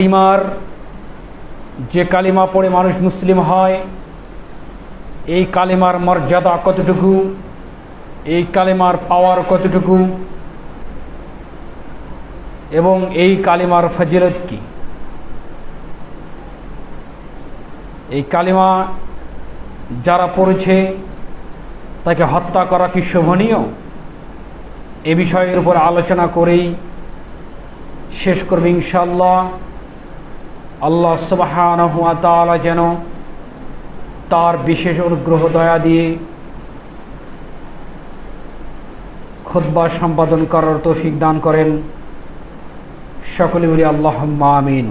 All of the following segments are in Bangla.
কালিমার যে কালিমা পড়ে মানুষ মুসলিম হয়, এই কালিমার মর্যাদা কতটুকু? এই কালিমার পাওয়ার কতটুকু? এবং এই কালিমার ফজিলত কি? এই কালিমা যারা পড়েছে, তাকে হত্যা করা কি শোভনীয়? এ বিষয়ের উপর আলোচনা করেই শেষ করবে ইনশাল্লাহ আল্লাহ সুবাহানহুয়া তালা যেন তার বিশেষ অনুগ্রহ, দয়া দিয়ে খুদ্া সম্পাদন করার তৌফিক দান করেন। সকলে বলি আল্লাহ আমিন।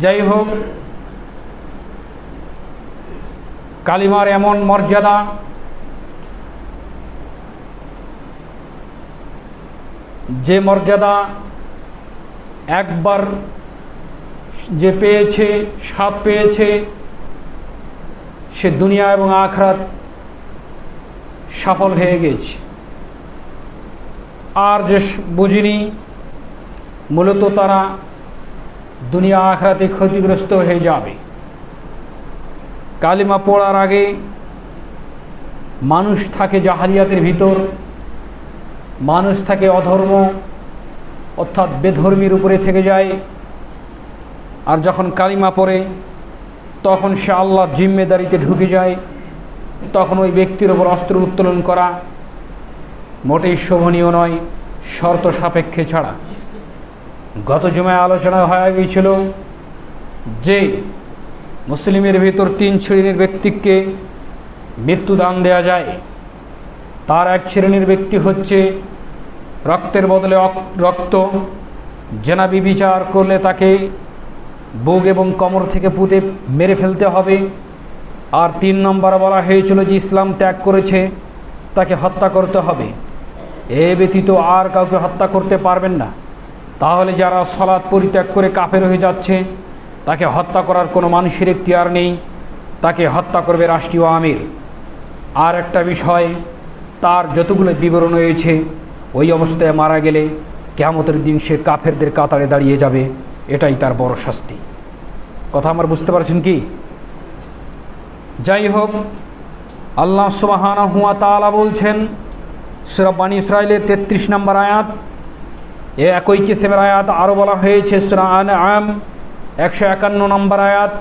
যাই হোক, কালিমার এমন মর্যাদা যে মর্যাদা একবার যে পেয়েছে সাপ পেয়েছে। সে দুনিয়া এবং আখরাত সফল হয়ে গেছে। আর যে বুঝিনি, মূলত তারা দুনিয়া আখরাতে ক্ষতিগ্রস্ত হয়ে যাবে। কালিমা পড়ার আগে মানুষ থাকে জাহারিয়াতের ভিতর, মানুষ থাকে অধর্ম, অর্থাৎ বেধর্মীর উপরে থেকে যায়। আর যখন কালিমা পড়ে, তখন সে আল্লাহর জিম্মেদারিতে ঢুকে যায়। তখন ওই ব্যক্তির ওপর অস্ত্র উত্তোলন করা মোটেই শোভনীয় নয়, শর্ত সাপেক্ষে ছাড়া। গত জমায় আলোচনা হয়ে গিয়েছিল যে মুসলিমের ভিতর তিন শ্রেণির ব্যক্তিকে মৃত্যুদান দেয়া যায়। তার এক শ্রেণির ব্যক্তি হচ্ছে রক্তের বদলে রক্ত, জেনাবি বিচার করলে তাকে বুক এবং কমর থেকে পুঁতে মেরে ফেলতে হবে। আর তিন নম্বর বলা হয়েছিল যে ইসলাম ত্যাগ করেছে, তাকে হত্যা করতে হবে। এ ব্যতীত আর কাউকে হত্যা করতে পারবেন না। তাহলে যারা সলাৎ পরিত্যাগ করে কাফের হয়ে যাচ্ছে, তাকে হত্যা করার কোনো মানুষের এখতিয়ার নেই। তাকে হত্যা করবে রাষ্ট্রীয় আমির। আর একটা বিষয়, তার যতগুলো বিবরণ রয়েছে, ওই অবস্থায় মারা গেলে কেমতের দিন সে কাফেরদের কাতারে দাঁড়িয়ে যাবে। এটাই তার বড় শাস্তি। কথা আমার বুঝতে পারছেন কি? যাই হোক, আল্লাহ সুবাহানা হুয়া তালা বলছেন সুরাবানী ইসরায়েলের তেত্রিশ নম্বর আয়াত, এ একই কিসেমের আয়াত আরও বলা হয়েছে, সুরা আন আম একশো একান্ন নম্বর আয়াত,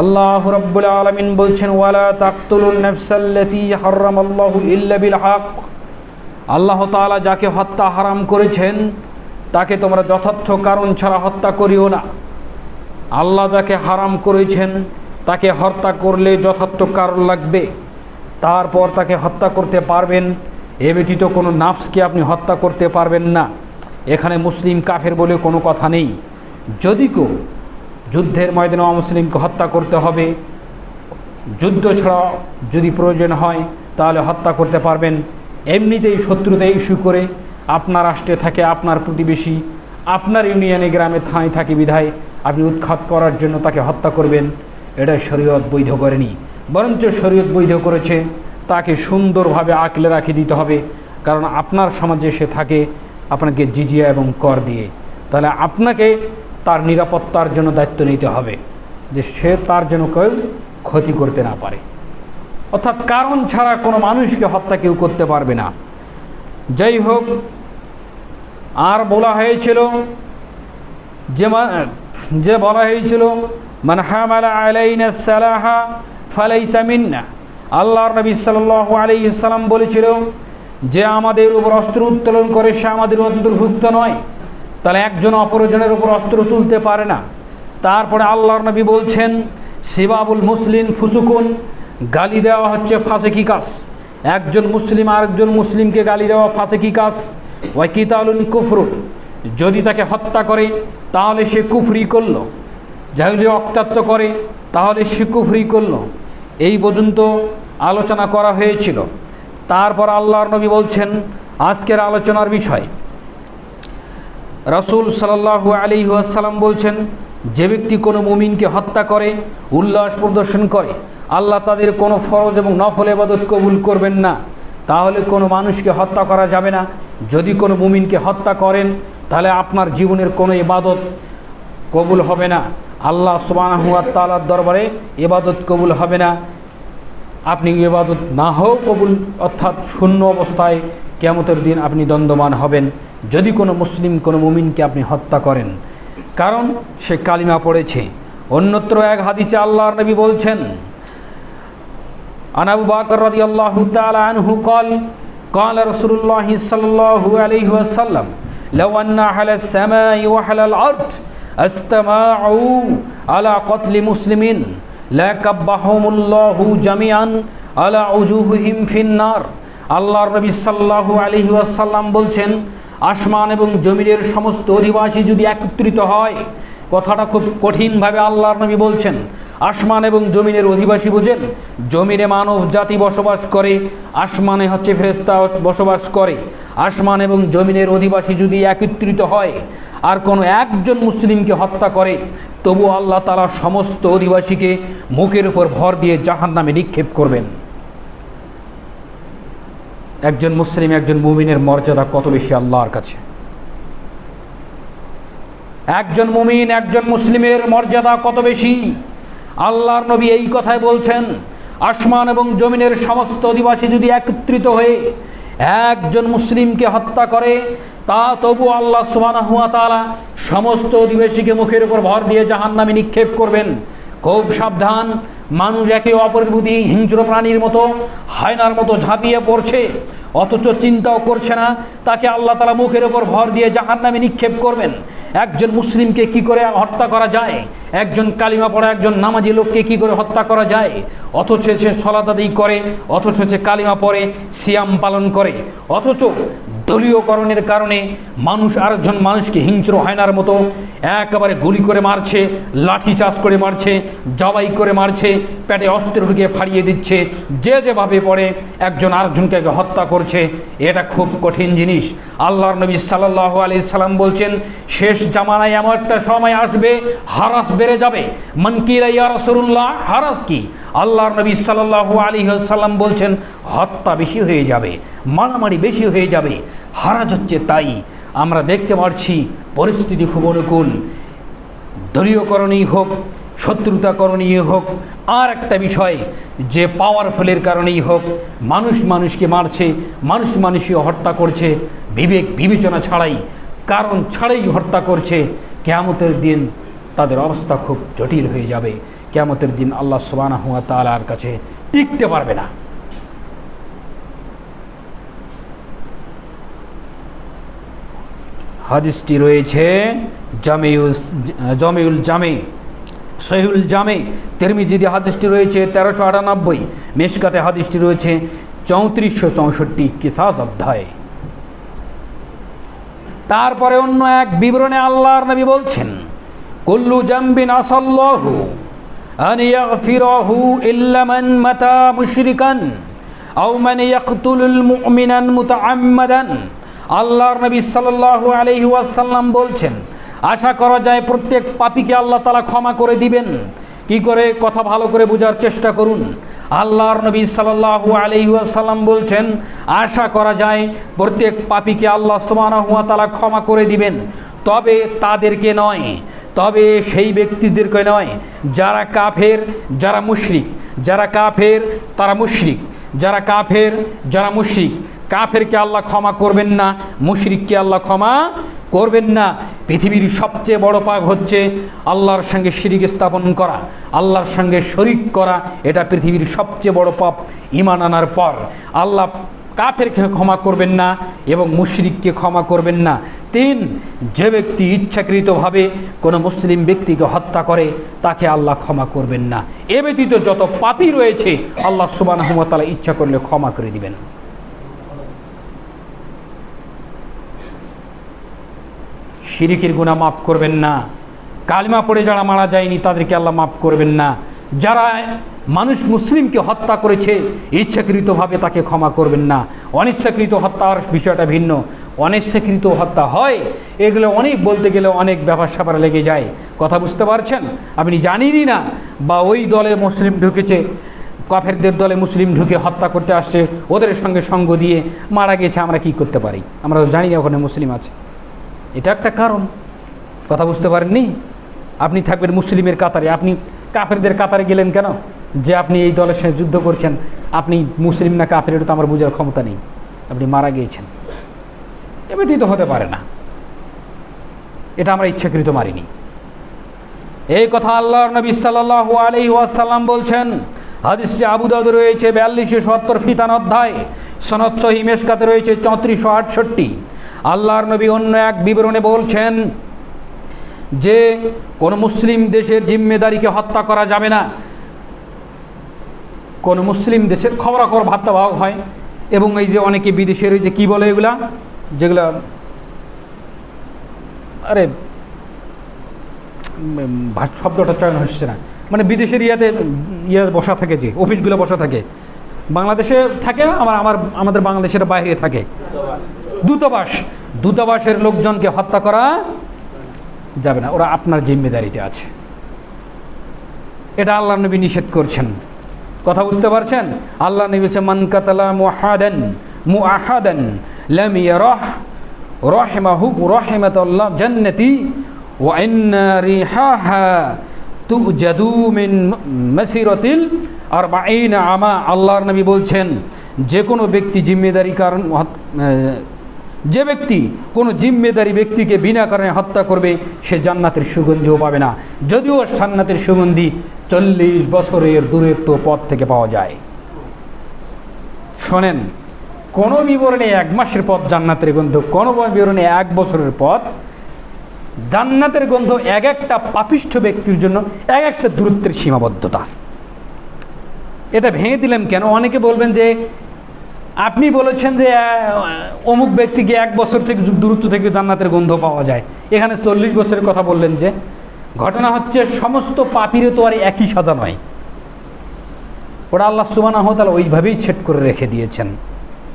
আল্লাহ রব্বুল আলমিন বলছেন, ওয়ালা তাকতুলুন নফসাল্লাতি হররম আল্লাহ ইল্লা বিল হক। আল্লাহ তাআলা যাকে হত্যা হারাম করেছেন তাকে তোমরা যথার্থ কারণ ছাড়া হত্যা করিও না। আল্লাহ যাকে হারাম করেছেন, তাকে হত্যা করলে যথার্থ কারণ লাগবে। তারপর তাকে হত্যা করতে পারবেন, এ ব্যতীত কোনো নাফসকে আপনি হত্যা করতে পারবেন না। এখানে মুসলিম কাফের বলে কোনো কথা নেই। যদি কেউ যুদ্ধের ময়দানে অমুসলিমকে হত্যা করতে হবে, যুদ্ধ ছাড়া যদি প্রয়োজন হয়, তাহলে হত্যা করতে পারবেন। এমনিতেই শত্রুতা ইস্যু করে আপনার রাষ্ট্রে থাকে আপনার প্রতিবেশী, আপনার ইউনিয়নে গ্রামে থানায় থাকে বিধায় আপনি উৎখাত করার জন্য তাকে হত্যা করবেন এটা শরীয়ত বৈধ করেনি। বরঞ্চ শরীয়ত বৈধ করেছে, তাকে সুন্দরভাবে আঁকলে রাখি দিতে হবে, কারণ আপনার সমাজে সে থাকে আপনাকে জিজিয়া এবং কর দিয়ে। তাহলে আপনাকে তার নিরাপত্তার জন্য দায়িত্ব নিতে হবে, যে সে তার জন্য কেউ ক্ষতি করতে না পারে। অর্থাৎ কারণ ছাড়া কোনো মানুষকে হত্যা কেউ করতে পারবে না। যাই হোক আর বলা হয়েছিল যে যে বলা হয়েছিল, মান হামালা আলাইনা সালাহা ফালাইসা মিন্না। আল্লাহর নবী সাল্লাল্লাহু আলাইহি সাল্লাম বলেছিল যে আমাদের উপর অস্ত্র উত্তোলন করে সে আমাদের অন্তর্ভুক্ত নয়। তাহলে একজন অপরজনের উপর অস্ত্র তুলতে পারে না। তারপরে আল্লাহর নবী বলছেন, সিবাবুল মুসলিম ফুসুকুন, গালি দেওয়া হচ্ছে ফাঁসেকি কাস একজন মুসলিম আরেকজন মুসলিমকে গালি দেওয়া ফাঁসেকি কাস ওয়াই কিতালুন কুফরুন যদি তাকে হত্যা করে, তাহলে সে কুফরি করল। যদি অক্তাত্ব করে, তাহলে সে কুফরি করল। এই পর্যন্ত আলোচনা করা হয়েছিল। তারপর আল্লাহর নবী বলছেন, আজকের আলোচনার বিষয়। রসুল সাল্লাহু আলী আসাল্লাম বলছেন, যে ব্যক্তি কোনো মুমিনকে হত্যা করে, উল্লাস প্রদর্শন করে, আল্লাহ তাদের কোনো ফরজ এবং নফল এবাদত কবুল করবেন না। তাহলে কোনো মানুষকে হত্যা করা যাবে না। যদি কোনো মুমিনকে হত্যা করেন, তাহলে আপনার জীবনের কোনো ইবাদত কবুল হবে না। আল্লাহ সুবাহ তালার দরবারে ইবাদত কবুল হবে না। আপনি ইবাদত না হোক কবুল, অর্থাৎ শূন্য অবস্থায় কেমতের দিন আপনি দ্বন্দ্বমান হবেন। যদি কোনো মুসলিম, কোনো মুমিনকে আপনি হত্যা করেন, কারণ সে কালিমা পড়েছে। অন্যত্র এক হাদিসে আল্লাহর নবী বলছেন عن أبو بكر رضي الله تعالى عنه قال قال رسول الله صلى الله عليه وسلم لو أن أهل السماء وأهل الأرض استماعوا على قتل مسلمين لكبهم الله جميعا على وجوههم في النار আল্লাহর নবী সাল্লাল্লাহু আলাইহি ওয়াসাল্লাম বলছেন আসমান এবং জমিনের সমস্ত অধিবাসী যদি একত্রিত হয় কথাটা খুব কঠিনভাবে আল্লাহর নবী বলছেন আসমান এবং জমিনের অধিবাসী বুঝেন, জমিনে মানব জাতি বসবাস করে, আসমানে হচ্ছে ফেরেস্তা বসবাস করে। আসমান এবং জমিনের অধিবাসী যদি একত্রিত হয়, আর কোনো একজন মুসলিমকে হত্যা করে, তবু আল্লাহ তালা সমস্ত অধিবাসীকে মুখের উপর ভর দিয়ে জাহান নামে নিক্ষেপ করবেন। একজন মুসলিম, একজন মুমিনের মর্যাদা কত বেশি আল্লাহর কাছে? একজন মুমিন, একজন মুসলিমের মর্যাদা কত বেশি? আল্লাহর নবী এই কথাই বলছেন, আসমান এবং জমিনের সমস্ত অধিবাসী যদি একত্রিত হয়ে একজন মুসলিমকে হত্যা করে, তা তবু আল্লাহ সুবহানাহু ওয়া তাআলা সমস্ত অধিবাসীকে মুখের উপর ভর দিয়ে জাহান্নামে নিক্ষেপ করবেন। খুব সাবধান, মানুষ একে অপরের প্রতি হিংস্র প্রাণীর মতো, হায়নার মতো ঝাঁপিয়ে পড়ছে, অথচ চিন্তাও করছে না, তাকে আল্লাহ তালা মুখের ওপর ভর দিয়ে জাহান নামে নিক্ষেপ করবেন। একজন মুসলিমকে কি করে হত্যা করা যায়? একজন কালিমা পড়া একজন নামাজি লোককে কি করে হত্যা করা যায়? অথচ সে সলাদাদি করে, অথচ সে কালিমা পড়ে, সিয়াম পালন করে, অথচ দলীয়করণের কারণে মানুষ আরেকজন মানুষকে হিংস্র হায়নার মতো একেবারে গুলি করে মারছে, লাঠি চাষ করে মারছে, জবাই করে মারছে, পেটে অস্ত্র ঢুকে ফাড়িয়ে দিচ্ছে, যে যেভাবে পড়ে একজন আরেকজনকে হত্যা করছে, এটা খুব কঠিন জিনিস। আল্লাহর নবী সাল্লাহ আলি সাল্লাম বলছেন, শেষ জামানায় এমন একটা সময় আসবে, হারাস বেড়ে যাবে। মনকিরা ইয়া রসুল্লাহ হারাস কি? আল্লাহর নবী সাল্লাহ আলী সাল্লাম বলছেন, হত্যা বেশি হয়ে যাবে, মারামারি বেশি হয়ে যাবে। হারাজ হচ্ছে তাই আমরা দেখতে পাচ্ছি পরিস্থিতি খুব অনুকূল। দলীয়করণেই হোক শত্রুতাকরণীয় হোক, আর একটা বিষয়, যে পাওয়ারফুলের কারণেই হোক, মানুষ মানুষকে মারছে, মানুষ মানুষকে হত্যা করছে, বিবেক বিবেচনা ছাড়াই, কারণ ছাড়াই হত্যা করছে, কেয়ামতের দিন তাদের অবস্থা খুব জটিল হয়ে যাবে। কেয়ামতের দিন আল্লাহ সুবানা হুয়া তালার কাছে টিকতে পারবে না। হাদিসটি রয়েছে, জামিউল জমিউল জামে সহিউল জামে তেরমিজিদি হাদিসটি রয়েছে তেরোশো আটানব্বই, মেশকাতে হাদিসটি রয়েছে চৌত্রিশশো চৌষট্টি কিসাস অধ্যায়। তারপরে অন্য এক বিবরণে আল্লাহর নবী বলছেন, কুল্লু জাম্বিন আসাল্লাহু আন ইয়াগফিরাহু ইল্লা মান মাতা মুশরিকান মান ইয়াকতুলুল মুমিনান মুতাআম্মাদান আল্লাহর নবী সাল্লাল্লাহু আলাইহি ওয়াসাল্লাম বলছেন, আশা করা যায় প্রত্যেক পাপীকে আল্লাহ তালা ক্ষমা করে দিবেন। কি করে? কথা ভালো করে বোঝার চেষ্টা করুন। আল্লাহর নবী সাল্লাল্লাহু আলাইহি ওয়াসাল্লাম বলছেন, আশা করা যায় প্রত্যেক পাপীকে আল্লাহ সুবহানাহু তালা ক্ষমা করে দিবেন। তবে তাদেরকে নয়, তবে সেই ব্যক্তিদেরকে নয়, যারা কাফের, যারা মুশরিক, যারা কাফের, তারা মুশরিক, যারা কাফের, যারা মুশরিক কাফেরকে আল্লাহ ক্ষমা করবেন না, মুশরিককে আল্লাহ ক্ষমা করবেন না। পৃথিবীর সবচেয়ে বড় পাপ হচ্ছে আল্লাহর সঙ্গে শিরিক স্থাপন করা, আল্লাহর সঙ্গে শরিক করা। এটা পৃথিবীর সবচেয়ে বড় পাপ ইমান আনার পর। আল্লাহ কাফেরকে ক্ষমা করবেন না এবং মুশরিককে ক্ষমা করবেন না। তিন, যে ব্যক্তি ইচ্ছাকৃতভাবে কোনো মুসলিম ব্যক্তিকে হত্যা করে, তাকে আল্লাহ ক্ষমা করবেন না। এ ব্যতীত যত পাপই রয়েছে, আল্লাহ সুবান ইচ্ছা করলে ক্ষমা করে দিবেন। শিরিকের গুণা মাফ করবেন না। কালিমা পড়ে যারা মারা যায়নি, তাদেরকে আল্লাহ মাফ করবেন না। যারা মানুষ মুসলিমকে হত্যা করেছে, ইচ্ছাকৃতভাবে তাকে ক্ষমা করবেন না। অনিচ্ছাকৃত হত্যার বিষয়টা ভিন্ন। অনিচ্ছাকৃত হত্যা হয়, এগুলো অনেক বলতে গেলে অনেক ব্যাপার স্যাপার লেগে যায়। কথা বুঝতে পারছেন? আপনি জানেনই না বা ওই দলে মুসলিম ঢুকেছে, কাফেরদের দলে মুসলিম ঢুকে হত্যা করতে আসছে, ওদের সঙ্গে সঙ্গ দিয়ে মারা গেছে, আমরা কি করতে পারি? আমরা জানি না ওখানে মুসলিম আছে। এটা একটা কারণ। কথা বুঝতে পারেননি? আপনি থাকবেন মুসলিমের কাতারে। আপনি কাফেরদের কাতারে গেলেন কেন? যে আপনি এই দলের সঙ্গে যুদ্ধ করছেন, আপনি মুসলিম না কাফের, এটা তো আমার বোঝার ক্ষমতা নেই। আপনি মারা গিয়েছেন। এমনিতেই তো হতে পারে না। এটা আমরা ইচ্ছাকৃত মারিনি এই কথা আল্লাহর নবী সাল্লাল্লাহু আলাইহি ওয়াসাল্লাম বলছেন। হাদিসটি আবু দাউদে রয়েছে, বিয়াল্লিশশো সত্তর ফিতান অধ্যায়। সনদ সহি মেশকাতে রয়েছে, চৌত্রিশশো আটষট্টি। আল্লাহর নবী অন্য এক বিবরণে বলছেন যে, কোনো মুসলিম দেশের জিম্মেদারিকে হত্যা করা যাবে না। কোন মুসলিম দেশের খবরাখবর ভাত্তাভাগ হয়। এবং এই যে অনেকে বিদেশের ওই যে কী বলে এগুলা? যেগুলা, আরে শব্দটা চয়ন হচ্ছে না। মানে বিদেশের ইয়াতে ইয়ে বসা থাকে যে, অফিসগুলো বসা থাকে। বাংলাদেশে থাকে আমার আমার, আমাদের বাংলাদেশের বাইরে থাকে। দূতাবাস। দূতাবাসের লোকজনকে হত্যা করা যাবে না। ওরা আপনার জিম্মেদারিতে আছে। এটা আল্লাহ নবী নিষেধ করছেন। কথা বুঝতে পারছেন? আল্লাহ নবী বলছে মান কাতালা মুহাদান মুআহাদান, লাম ইয়ারাহ রাহিমাহু, রাহিমাতাল্লাহ জান্নাতি, ওয়া ইন্না রিহাহা তুজাদু মিন মাসিরাতিল আরবাঈনা আমা। আল্লাহর নবী বলছেন, যে কোনো ব্যক্তি জিম্মেদারি কারণ যে ব্যক্তি কোনো জিম্মেদারি ব্যক্তিকে বিনা কারণে হত্যা করবে, সে জান্নাতের সুগন্ধিও পাবে না। যদিও জান্নাতের সুগন্ধি চল্লিশ বছরের দূরত্ব পথ থেকে পাওয়া যায়। শোনেন, কোনো বিবরণে এক মাসের পথ জান্নাতের গন্ধ, কোনো বিবরণে এক বছরের পথ জান্নাতের গন্ধ এক একটা পাপিষ্ঠ ব্যক্তির জন্য এক একটা দূরত্বের সীমাবদ্ধতা। এটা ভেঙে দিলাম কেন? অনেকে বলবেন যে আপনি বলেছেন যে অমুক ব্যক্তিকে এক বছর থেকে দূরত্ব থেকে জান্নাতের গন্ধ পাওয়া যায়। এখানে চল্লিশ বছরের কথা বললেন যে, ঘটনা হচ্ছে সমস্ত পাপিরও তো আর একই সাজা নয়। ওরা আল্লাহ সুবানা তাহলে ওইভাবেই সেট করে রেখে দিয়েছেন।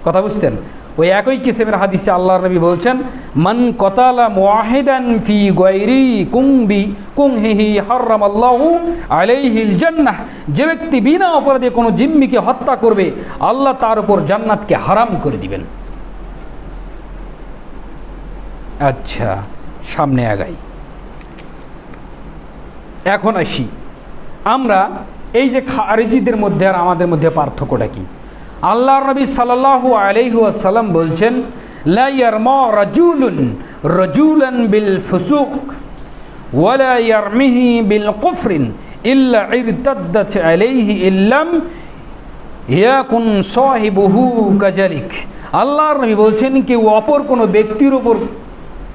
কথা বুঝতেন ওই একই কিসেমের হাদিসে আল্লাহ নবী বলছেন, মান কতালা মুআহিদান ফি গায়রি কুংবি কুংহিহি হারাম আলাইহিল জান্নাহ। যে ব্যক্তি বিনা অপরাধে কোনো জিম্মিকে হত্যা করবে, আল্লাহ তার উপর জান্নাতকে হারাম করে দিবেন। আচ্ছা সামনে আগাই। এখন আসি। আমরা এই যে খারিজিদের মধ্যে আর আমাদের মধ্যে পার্থক্যটা কি? আল্লাহর নবী সাল্লাল্লাহু আলাইহি ওয়াসাল্লাম বলছেন রাজুলুন বিল বিল ইল্লা আলাইহি আল্লাহর নবী বলছেন কেউ অপর কোনো ব্যক্তির উপর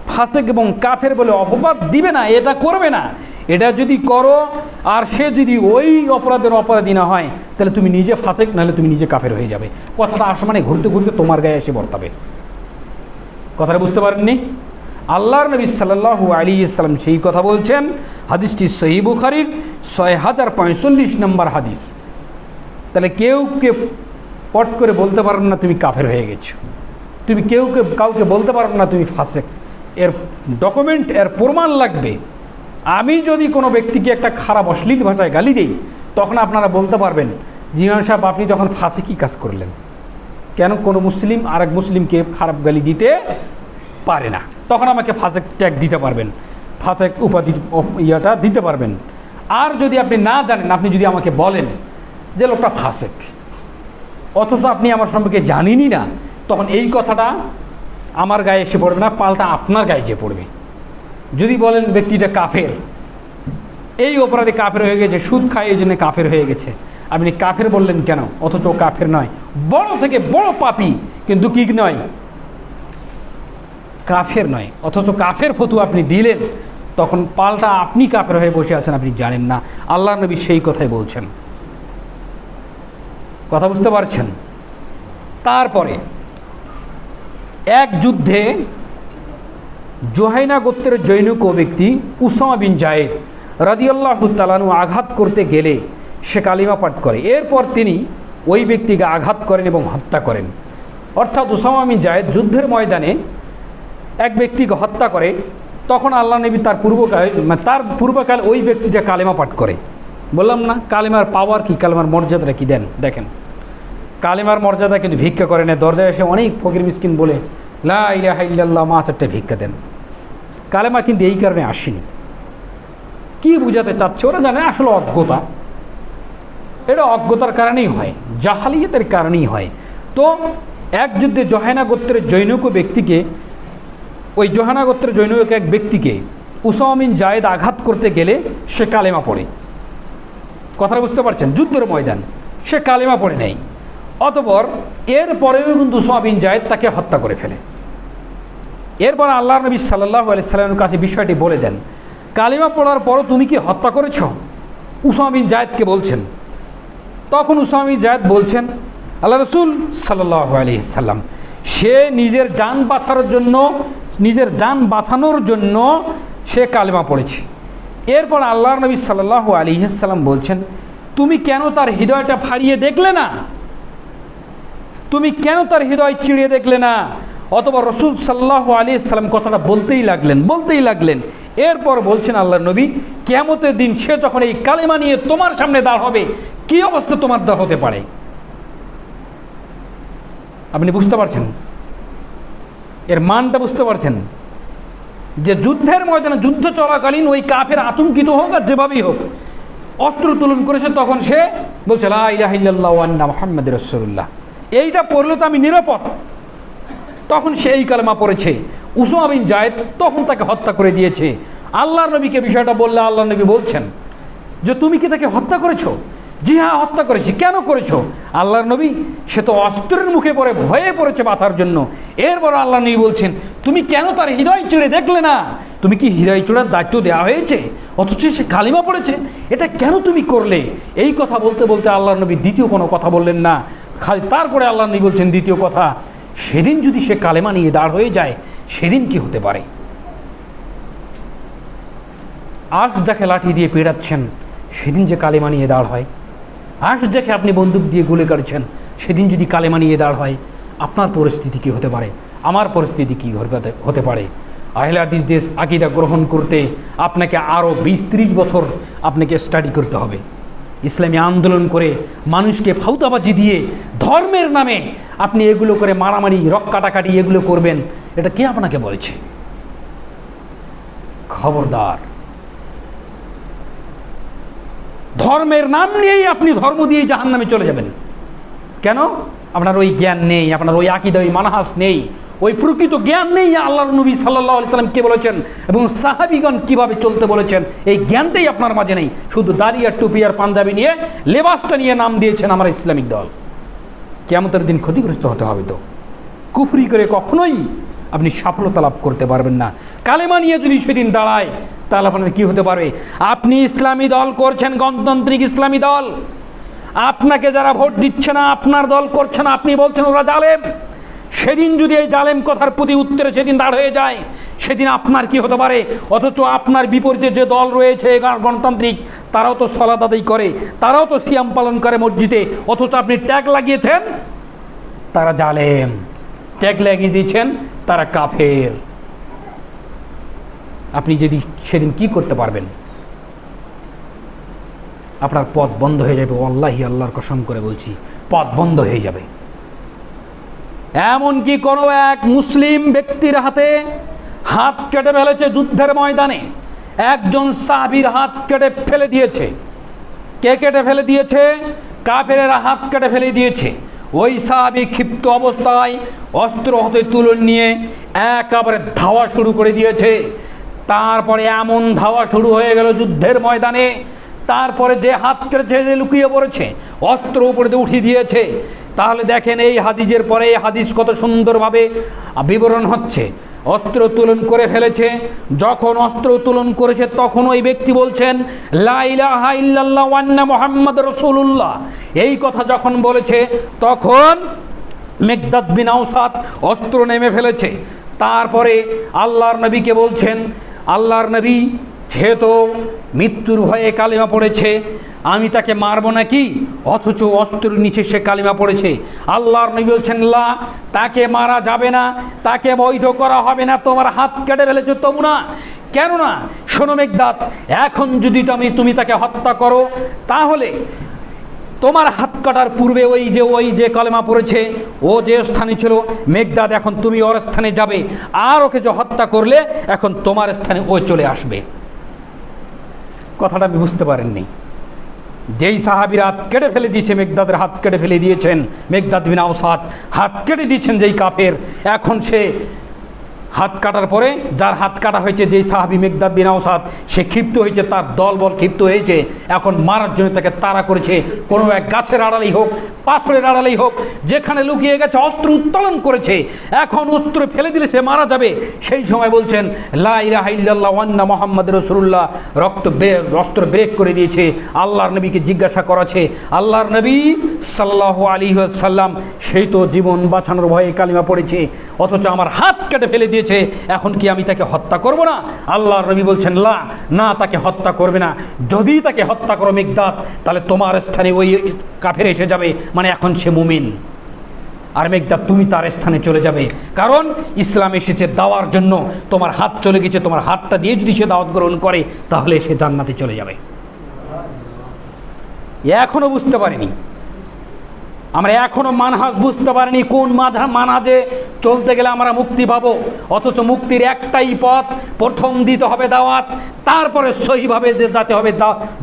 ফাসেক এবং কাফের বলে অপবাদ দিবে না, এটা করবে না। এটা যদি করো, আর সে যদি ওই অপরাধের অপরাধী না হয়, তাহলে তুমি নিজে ফাসেক, নাহলে তুমি নিজে কাফের হয়ে যাবে। কথাটা আসমানে ঘুরতে ঘুরতে তোমার গায়ে এসে বর্তাবে। কথাটা বুঝতে পারেননি? আল্লাহর নবী সাল্লাল্লাহু আলী ইসলাম সেই কথা বলছেন, হাদিসটি সহি বুখারির ছয় হাজার পঁয়তাল্লিশ নম্বর হাদিস। তাহলে কেউ কে পট করে বলতে পারবে না তুমি কাফের হয়ে গেছো। তুমি কেউ কে, কাউকে বলতে পারবে না তুমি ফাসেক। এর ডকুমেন্ট এর প্রমাণ লাগবে। আমি যদি কোনো ব্যক্তিকে একটা খারাপ, অশ্লীল ভাষায় গালি দিই, তখন আপনারা বলতে পারবেন জিমান সাহেব, আপনি তখন ফাঁসে কী কাজ করলেন? কেন কোনো মুসলিম আর এক মুসলিমকে খারাপ গালি দিতে পারে না? তখন আমাকে ফাসেক ট্যাগ দিতে পারবেন ফাসেক উপাধি ইয়াটা দিতে পারবেন। আর যদি আপনি না জানেন, আপনি যদি আমাকে বলেন যে লোকটা ফাসেক অথচ আপনি আমার সম্পর্কে জানেনই না, তখন এই কথাটা আমার গায়ে এসে পড়বে না, পাল্টা আপনার গায়ে এসে পড়বে। যদি বলেন ব্যক্তিটা কাফের, এই অপরাধে কাফের হয়ে গেছে, সুদ খায়, এই জন্য কাফের হয়ে গেছে। আপনি কাফের বললেন কেন? অথচ কাফের নয়। বড় থেকে বড় পাপি কিন্তু কি নয়। কাফের নয়। অথচ কাফের ফতু আপনি দিলেন, তখন পাল্টা আপনি কাফের হয়ে বসে আছেন, আপনি জানেন না। আল্লাহ নবী সেই কথাই বলছেন। কথা বুঝতে পারছেন? তারপরে এক যুদ্ধে জোহাইনা গোত্রের জৈনুক ব্যক্তি উসামা বিন জায়েদ রাদিয়াল্লাহ তালানু আঘাত করতে গেলে সে কালিমা পাঠ করে। এরপর তিনি ওই ব্যক্তিকে আঘাত করেন এবং হত্যা করেন। অর্থাৎ উসামা বিন জায়েদ যুদ্ধের ময়দানে এক ব্যক্তিকে হত্যা করে, তখন আল্লাহ নবী তার পূর্বকাল মানে তার পূর্বকাল ওই ব্যক্তিটা কালেমা পাঠ করে। বললাম না, কালেমার পাওয়ার কি? কালেমার মর্যাদাটা কি? দেন, দেখেন। কালেমার মর্যাদা কিন্তু ভিক্ষা করে না। দরজায় এসে অনেক ফকির মিসকিন বলে, লা ইলাহা ইল্লাল্লাহ মা চারটে ভিক্ষা দেন। কালেমা কিন্তু এই কারণে আসেনি। কি বুঝাতে চাচ্ছে? ওরা জানে আসলে অজ্ঞতা। এটা অজ্ঞতার কারণেই হয়, জাহালিয়াতের কারণেই হয়। তো এক যুদ্ধে জহানা গোত্রের জৈনক ব্যক্তিকে, ওই জহানা গোত্রের জৈনক এক ব্যক্তিকে উসামিন জায়েদ আঘাত করতে গেলে সে কালেমা পড়ে। কথাটা বুঝতে পারছেন? যুদ্ধের ময়দান, সে কালেমা পড়ে নেই। অতপর এর এরপরেও কিন্তু উসামিন জায়েদ তাকে হত্যা করে ফেলে। এরপর আল্লাহ নবী সাল্লাহ আলি সাল্লামের কাছে বিষয়টি বলে দেন। কালিমা পড়ার পরও তুমি কি হত্যা করেছ? উসামিন জায়েদকে বলছেন। তখন উসামি জায়দ বলছেন, আল্লাহ রসুল সাল্লাহ আলি সাল্লাম, সে নিজের যান বাঁচানোর জন্য, নিজের যান বাঁচানোর জন্য সে কালিমা পড়েছে। এরপর আল্লাহ নবী সাল্লাহ আলী সাল্লাম বলছেন, তুমি কেন তার হৃদয়টা ফাড়িয়ে দেখলে না? তুমি কেন তার হৃদয় চিড়িয়ে দেখলে না? অথবা রসুল সাল্লাহ আলী সাল্লাম কথাটা বলতেই লাগলেন বলতেই লাগলেন। এরপর বলছেন আল্লাহ নবী কেমতের দিন সে যখন এই কালেমা নিয়ে তোমার সামনে দাঁড় হবে, কি অবস্থা তোমার দাঁড় হতে পারে? আপনি বুঝতে পারছেন? এর মানটা বুঝতে পারছেন? যে যুদ্ধের ময়দানে যুদ্ধ চলাকালীন ওই কাফের আতঙ্কিত হোক আর যেভাবেই হোক, অস্ত্র তুলন করেছে, তখন সে বলছে লাহ মোহাম্মদ রসুল্লাহ এইটা পড়লে তো আমি নিরাপদ। তখন সে এই কালেমা পড়েছে। উসমা বিন জায়েদ তখন তাকে হত্যা করে দিয়েছে। আল্লাহর নবীকে বিষয়টা বললে আল্লাহ নবী বলছেন যে, তুমি কি তাকে হত্যা করেছ? জি হ্যাঁ হত্যা করেছি। কেন করেছ? আল্লাহর নবী, সে তো অস্ত্রের মুখে পড়ে, ভয়ে পড়েছে বাঁচার জন্য। এরপর আল্লাহ নবী বলছেন, তুমি কেন তার হৃদয় চুড়ে দেখলে না? তুমি কি হৃদয় চূড়ার দায়িত্ব দেওয়া হয়েছে? অথচ সে কালিমা পড়েছে। এটা কেন তুমি করলে? এই কথা বলতে বলতে আল্লাহ নবী দ্বিতীয় কোনো কথা বললেন না। খালি তারপরে আল্লাহ নবী বলছেন দ্বিতীয় কথা সেদিন যদি সে কালেমা নিয়ে দাঁড় হয়ে যায়, সেদিন কি হতে পারে? আজ যাকে লাঠি দিয়ে পেড়াচ্ছেন, সেদিন যে কালেমা নিয়ে দাঁড় হয়। আজ যাকে আপনি বন্দুক দিয়ে গুলি কাটছেন সেদিন যদি কালেমা নিয়ে দাঁড় হয়, আপনার পরিস্থিতি কী হতে পারে? আমার পরিস্থিতি কী হতে পারে? আহলে হাদিস দেশ আকিদা গ্রহণ করতে আপনাকে আরও বিশ ত্রিশ বছর আপনাকে স্টাডি করতে হবে। ইসলামী আন্দোলন করে মানুষকে ফাউতাবাজি দিয়ে ধর্মের নামে আপনি এগুলো করে মারামারি রক কাটাকাটি এগুলো করবেন, এটা কে আপনাকে বলেছে? খবরদার। ধর্মের নাম নিয়েই আপনি ধর্ম দিয়ে জাহান নামে চলে যাবেন। কেন? আপনার ওই জ্ঞান নেই, আপনার ওই আকিদা, ওই মানহাস নেই, ওই প্রকৃত জ্ঞান নেই আল্লাহ নবী সাল্লাহ সাল্লাম কে বলেছেন এবং সাহাবিগণ কীভাবে চলতে বলেছেন। এই জ্ঞানটাই আপনার মাঝে নেই। শুধু দাড়ি আর টুপি আর পাঞ্জাবি নিয়ে, লেবাসটা নিয়ে নাম দিয়েছেন আমার ইসলামিক দল। কেমতের দিন ক্ষতিগ্রস্ত হতে হবে তো। কুফরি করে কখনোই আপনি সফলতা লাভ করতে পারবেন না। কালেমা নিয়ে যদি সেদিন দাঁড়ায়, তাহলে আপনার কী হতে পারবে? আপনি ইসলামী দল করছেন গণতান্ত্রিক ইসলামী দল। আপনাকে যারা ভোট দিচ্ছে না, আপনার দল করছে না, আপনি বলছেন ওরা জালেম। সেদিন যদি এই জালেম কথার প্রতি উত্তরে সেদিন দাঁড় হয়ে যায়, সেদিন আপনার কি হতে পারে? অথচ আপনার বিপরীতে যে দল রয়েছে গণতান্ত্রিক, তারাও তো সলাদ আদায় করে, তারাও তো সিয়াম পালন করে মসজিদে। অথচ আপনি ট্যাগ লাগিয়েছেন, তারা জালেম। ট্যাগ লাগিয়ে দিয়েছেন, তারা কাফের। আপনি যদি সেদিন কি করতে পারবেন? আপনার পথ বন্ধ হয়ে যাবে। আল্লাহি আল্লাহর কসম করে বলছি, পথ বন্ধ হয়ে যাবে। এমনকি কোনো এক মুসলিম ব্যক্তির হাতে হাত কেটে ফেলেছে যুদ্ধের ময়দানে। একজন সাহাবির হাত কেটে ফেলে দিয়েছে। কে কেটে ফেলে দিয়েছে? কাফেরেরা হাত কেটে ফেলে দিয়েছে। ওই সাহাবি ক্ষিপ্ত অবস্থায় অস্ত্র হতে তুলন নিয়ে একেবারে ধাওয়া শুরু করে দিয়েছে। তারপরে এমন ধাওয়া শুরু হয়ে গেল যুদ্ধের ময়দানে। তারপরে যে হাত কেটেছে যে লুকিয়ে পড়েছে, অস্ত্র উপরে দিয়ে উঠিয়ে দিয়েছে। তাহলে দেখেন এই হাদিজের পরে এই হাদিস কত সুন্দরভাবে বিবরণ হচ্ছে। অস্ত্র উত্তোলন করে ফেলেছে। যখন অস্ত্র উত্তোলন করেছে, তখন ওই ব্যক্তি বলছেন ওয়ান্না মোহাম্মদ রসুল্লাহ এই কথা যখন বলেছে, তখন মেঘদাদ বিন আউসাদ অস্ত্র নেমে ফেলেছে। তারপরে আল্লাহর নবীকে বলছেন, আল্লাহর নবী যেহেতু মৃত্যুর ভয়ে কালিমা পড়েছে, আমি তাকে মারবো নাকি? অথচ অস্ত্রের নিচে সে কালিমা পড়েছে। আল্লাহর নবী বলছেন, লা, তাকে মারা যাবে না, তাকে বৈধ করা হবে না, তোমার হাত কেটে ফেলেছো তবু না। কেননা, শোনো মেঘদাত এখন যদি তুমি তুমি তাকে হত্যা করো, তাহলে তোমার হাত কাটার পূর্বে ওই যে ওই যে কলেমা পড়েছে, ও যে স্থানে ছিল, মেঘদাদ এখন তুমি ওর স্থানে যাবে। আর ওকে যে হত্যা করলে, এখন তোমার স্থানে ও চলে আসবে। কথাটা বুঝতে পারেননি। যেই সাহাবির হাত কেটে ফেলে দিয়েছে, মেঘদাদের হাত কেটে ফেলে দিয়েছেন, মেঘদাদ বিন আওসাদ হাত কেটে দিয়েছেন যেই কাফের, এখন সে হাত কাটার পরে যার হাত কাটা হয়েছে, যেই সাহাবি মেঘদাদ বিন আওসাদ, সে ক্ষিপ্ত হয়েছে, তার দল বল ক্ষিপ্ত হয়েছে। এখন মারার জন্য তাকে তাড়া করেছে। কোনো এক গাছের আড়ালেই হোক, পাথরের আড়ালেই হোক, যেখানে লুকিয়ে গেছে, অস্ত্র উত্তোলন করেছে। এখন অস্ত্র ফেলে দিলে সে মারা যাবে। সেই সময় বলছেন, লা ইলাহা ইল্লাল্লাহ ওয়ান্না মোহাম্মদ রসুল্লাহ রক্ত বে- অস্ত্র ব্রেক করে দিয়েছে। আল্লাহর নবীকে জিজ্ঞাসা করাছে, আল্লাহর নবী সাল্লাহ আলী সাল্লাম সেই তো জীবন বাঁচানোর ভয়ে কালিমা পড়েছে, অথচ আমার হাত কেটে ফেলে দিয়েছে। এখন কি আমি তাকে হত্যা করব না? আল্লাহর নবী বলছেন, লা, না, তাকে হত্যা করবে না। যদি তাকে হত্যা করো মেঘদাত তাহলে তোমার স্থানে ওই কাফের এসে যাবে মানে এখন সে মুমিন। আর মেঘদা তুমি তার স্থানে চলে যাবে। কারণ ইসলাম এসেছে দাওয়ার জন্য। তোমার হাত চলে গেছে, তোমার হাতটা দিয়ে যদি সে দাওয়াত গ্রহণ করে, তাহলে সে জান্নাতে চলে যাবে। এখনও বুঝতে পারিনি। আমরা এখনও মানহাজ বুঝতে পারিনি কোন মাঝা মানহাজে চলতে গেলে আমরা মুক্তি পাবো। অথচ মুক্তির একটাই পথ, প্রথম দিতে হবে দাওয়াত, তারপরে সহিভাবে যাতে হবে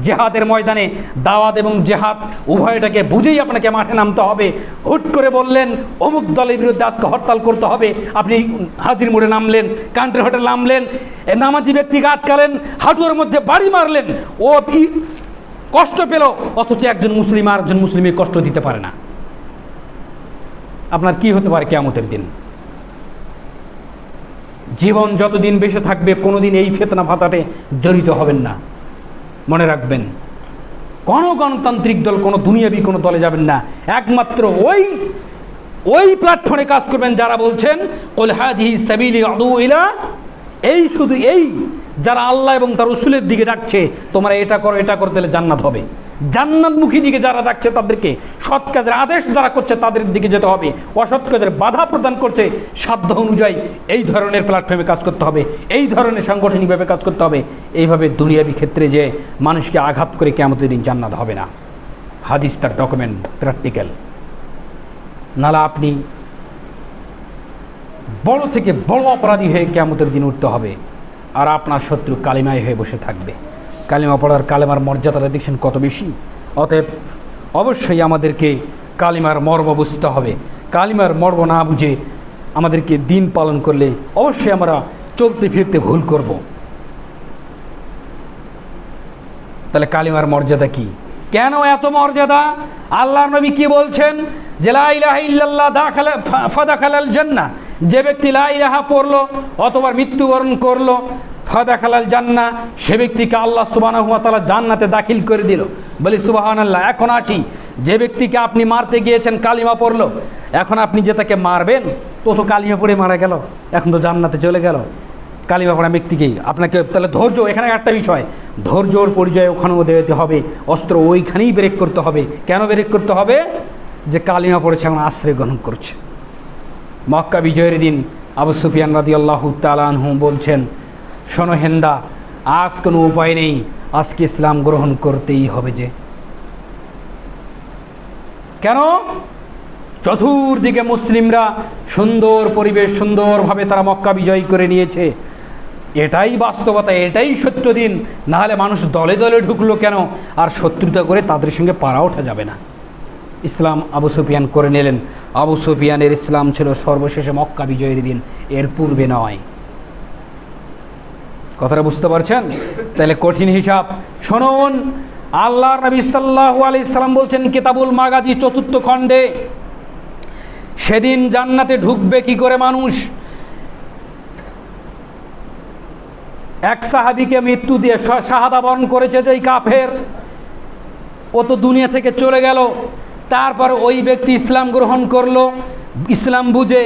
জেহাদের ময়দানে। দাওয়াত এবং জেহাদ উভয়টাকে বুঝেই আপনাকে মাঠে নামতে হবে। হুট করে বললেন, অমুক দলের বিরুদ্ধে আজকে হরতাল করতে হবে। আপনি হাজির মোড়ে নামলেন, কান্ট্রি হোটেল নামলেন নামাজি ব্যক্তিকে আটকালেন, হাঁটুয়ার মধ্যে বাড়ি মারলেন। ও কষ্ট পেল, অথচ একজন মুসলিম আর একজন মুসলিমের কষ্ট দিতে পারে না। আপনার কি হতে পারে কেয়ামতের দিন? জীবন যতদিন বেঁচে থাকবে, কোনোদিন এই ফেতনা ফাঁচাতে জড়িত হবেন না। মনে রাখবেন, কোনো গণতান্ত্রিক দল, কোনো দুনিয়াবি কোনো দলে যাবেন না। একমাত্র ওই ওই প্ল্যাটফর্মে কাজ করবেন যারা বলছেন কলহাজি সাবিলি আদু ইলা এই শুধু এই যারা আল্লাহ এবং তার রসুলের দিকে ডাকছে, তোমরা এটা করো, এটা করতে গেলে জান্নাত হবে। জান্নাতমুখী দিকে যারা ডাকছে, তাদেরকে সৎ কাজের আদেশ যারা করছে, তাদের দিকে যেতে হবে। অসৎ কাজের বাধা প্রদান করছে, সাধ্য অনুযায়ী এই ধরনের প্ল্যাটফর্মে কাজ করতে হবে, এই ধরনের সাংগঠনিকভাবে কাজ করতে হবে। এইভাবে দুনিয়াবি ক্ষেত্রে যে মানুষকে আঘাত করে কেমতের দিন জান্নাত হবে না। হাদিস তার ডকুমেন্ট প্র্যাকটিক্যাল নালা আপনি বড় থেকে বড় অপরাধী হয়ে কেমতের দিন উঠতে হবে। আর আপনার শত্রু কালিমায় হয়ে বসে থাকবে। কালিমা পড়ার কালিমার মর্যাদাটা দেখছেন কত বেশি? অতএব অবশ্যই আমাদেরকে কালিমার মর্ম বুঝতে হবে। কালিমার মর্ম না বুঝে আমাদেরকে দিন পালন করলে অবশ্যই আমরা চলতে ফিরতে ভুল করব। তাহলে কালিমার মর্যাদা কি? কেন এত মর্যাদা? আল্লাহ নবী কি বলছেন? যে লা ইলাহা ইল্লাল্লাহ দাখালা ফাদাখালাল জান্নাহ। যে ব্যক্তি লা ইলাহা পড়ল, অথবা মৃত্যুবরণ করল, ফাদাখালাল জান্নাহ, সে ব্যক্তিকে আল্লাহ তাআলা জান্নাতে দাখিল করে দিল। বলি, সুবহানাল্লাহ, এখন আছি। যে ব্যক্তিকে আপনি মারতে গিয়েছেন, কালিমা পড়ল, এখন আপনি যে তাকে মারবেন তো তো কালিমা পড়ে মারা গেল, এখন তো জান্নাতে চলে গেল। কালিমা পড়া ব্যক্তিকেই আপনাকে তাহলে ধৈর্য, এখানে একটা বিষয়। ধৈর্যর পরিচয় ওখানেও দিতে হবে। অস্ত্র ওইখানেই ব্রেক করতে হবে। কেন ব্রেক করতে হবে? যে কালিমা পড়েছে, এখন আশ্রয় গ্রহণ করছে। মক্কা বিজয়ের দিন আবু সুফিয়ান রাজি আল্লাহ তালানহু বলছেন, শোনো হেন্দা, আজ কোনো উপায় নেই। আজকে ইসলাম গ্রহণ করতেই হবে যে। কেন? চতুর্দিকে মুসলিমরা সুন্দর পরিবেশ, সুন্দরভাবে তারা মক্কা বিজয় করে নিয়েছে। এটাই বাস্তবতা, এটাই সত্য দিন নাহলে মানুষ দলে দলে ঢুকলো কেন? আর শত্রুতা করে তাদের সঙ্গে পারা ওঠা যাবে না। ইসলাম আবু সুফিয়ান করে নিলেন। আবু সুফিয়ানের ইসলাম ছিল সর্বশেষে মক্কা বিজয়ের দিন। এর পূর্বে নয়। কথাটা বুঝতে পারছেন? তাহলে কঠিন হিসাব। শুনুন আল্লাহ নবী সাল্লাহ আলি সাল্লাম বলছেন, কিতাবুল মাগাজি চতুর্থ খণ্ডে সেদিন জান্নাতে ঢুকবে কি করে মানুষ? এক সাহাবিকে মৃত্যু দিয়ে শাহাদা বরণ করেছে যে কাফের। ও তো দুনিয়া থেকে চলে গেল। তারপর ওই ব্যক্তি ইসলাম গ্রহণ করল। ইসলাম বুঝে,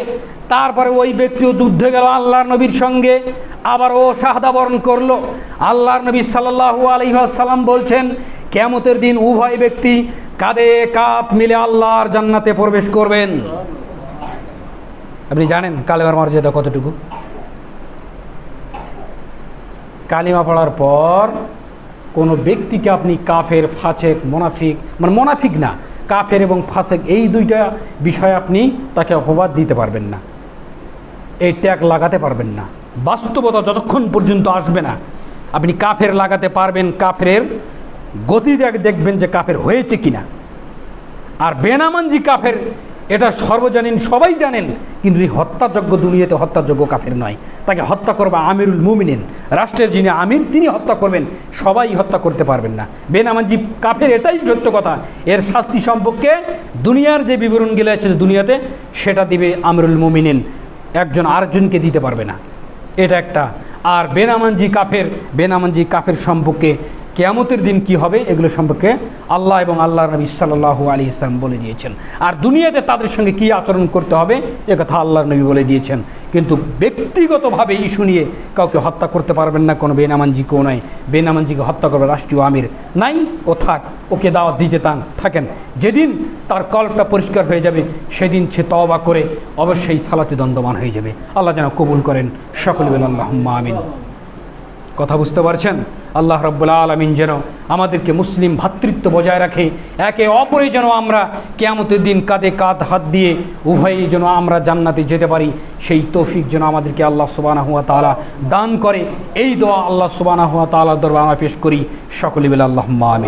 তারপরে ওই ব্যক্তিও যুদ্ধে গেল আল্লাহর নবীর সঙ্গে, আবার ও শাহাদা বরণ করল। আল্লাহর নবী সাল্লাহু আলহিহাসাল্লাম বলছেন কেমতের দিন উভয় ব্যক্তি কাঁধে কাপ মিলে আল্লাহর জান্নাতে প্রবেশ করবেন। আপনি জানেন কালেমার মর্যাদা কতটুকু? কালিমা পড়ার পর কোনো ব্যক্তিকে আপনি কাফের ফাছেক মোনাফিক মানে মোনাফিক না কাফের এবং ফাসেক, এই দুইটা বিষয় আপনি তাকে অপবাদ দিতে পারবেন না। এই ট্যাগ লাগাতে পারবেন না। বাস্তবতা যতক্ষণ পর্যন্ত আসবে না, আপনি কাফের লাগাতে পারবেন কাফের গতি দেখ- দেখবেন যে কাফের হয়েছে কিনা। আর বেনামান বেনামানজি কাফের এটা সর্বজনীন, সবাই জানেন, কিন্তু এই হত্যাযোগ্য দুনিয়াতে হত্যাযোগ্য কাফের নয়। তাকে হত্যা করবে আমিরুল মুমিনিন। রাষ্ট্রের যিনি আমির, তিনি হত্যা করবেন, সবাই হত্যা করতে পারবেন না। বেনামানজি কাফের এটাই সত্য কথা। এর শাস্তি সম্পর্কে দুনিয়ার যে বিবরণগুলো আছে দুনিয়াতে, সেটা দিবে আমিরুল মুমিনিন। একজন আরেকজনকে দিতে পারবে না। এটা একটা। আর বেনামানজি কাফের বেনামানজি কাফের সম্পর্কে কেয়ামতের দিন কি হবে এগুলো সম্পর্কে আল্লাহ এবং আল্লাহ নবী সাল্লাহ আলী ইসলাম বলে দিয়েছেন। আর দুনিয়াতে তাদের সঙ্গে কী আচরণ করতে হবে এ কথা আল্লাহ নবী বলে দিয়েছেন। কিন্তু ব্যক্তিগতভাবে ইস্যু নিয়ে কাউকে হত্যা করতে পারবেন না, কোনো বেনামানজি কেউ নয়। বেনামানজিকে হত্যা করবে রাষ্ট্রীয় আমির নাই ও থাক, ওকে দাওয়াত দিতে তান, থাকেন। যেদিন তার কল্পটা পরিষ্কার হয়ে যাবে, সেদিন সে তওবা করে অবশ্যই সালাতে দণ্ডমান হয়ে যাবে। আল্লাহ যেন কবুল করেন। সকলে বলেন আল্লাহ আমিন। কথা বুঝতে পারছেন? আল্লাহ রব্বুল্লা আলমিন যেন আমাদেরকে মুসলিম ভাতৃত্ব বজায় রাখে। একে অপরে যেন আমরা কেয়ামতের দিন কাঁধে কাঁধ হাত দিয়ে উভয়ে যেন আমরা জান্নাতে যেতে পারি, সেই তৌফিক যেন আমাদেরকে আল্লাহ সুবানা হুয়া তালা দান করে। এই দোয়া আল্লাহ সুবানা হুয়া তালা দরবার আমরা পেশ করি। সকলে বেলা আল্লাহ আমিন।